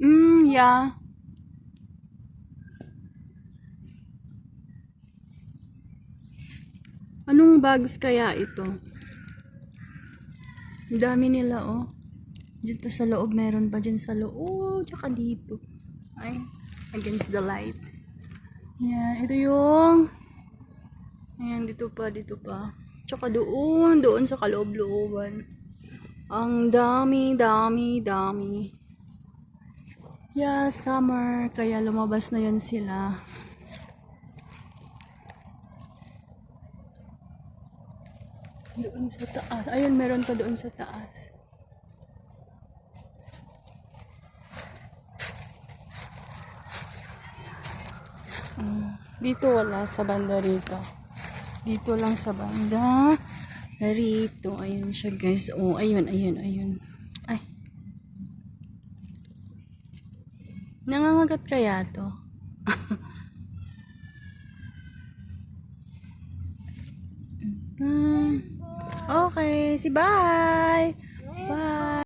Mm, yeah. Anong bags kaya ito? Dami nila, oh. Dito sa loob, meron pa dyan sa loob. Tsaka dito. Ay, against the light. Yan, ito yung... Ayan, dito pa, dito pa. Tsaka doon, doon sa kaloob-looban. Ang dami, dami, dami. Yeah, summer. Kaya lumabas na yan sila. Doon sa taas. Ayun, meron pa doon sa taas. Mm, Dito wala sa banda rito. Dito lang sa banda. Rito. Ayun siya guys. Oh, ayun, ayun, ayun. Ay. Nangangagat kaya to? Hmm. okay, si bye. Bye.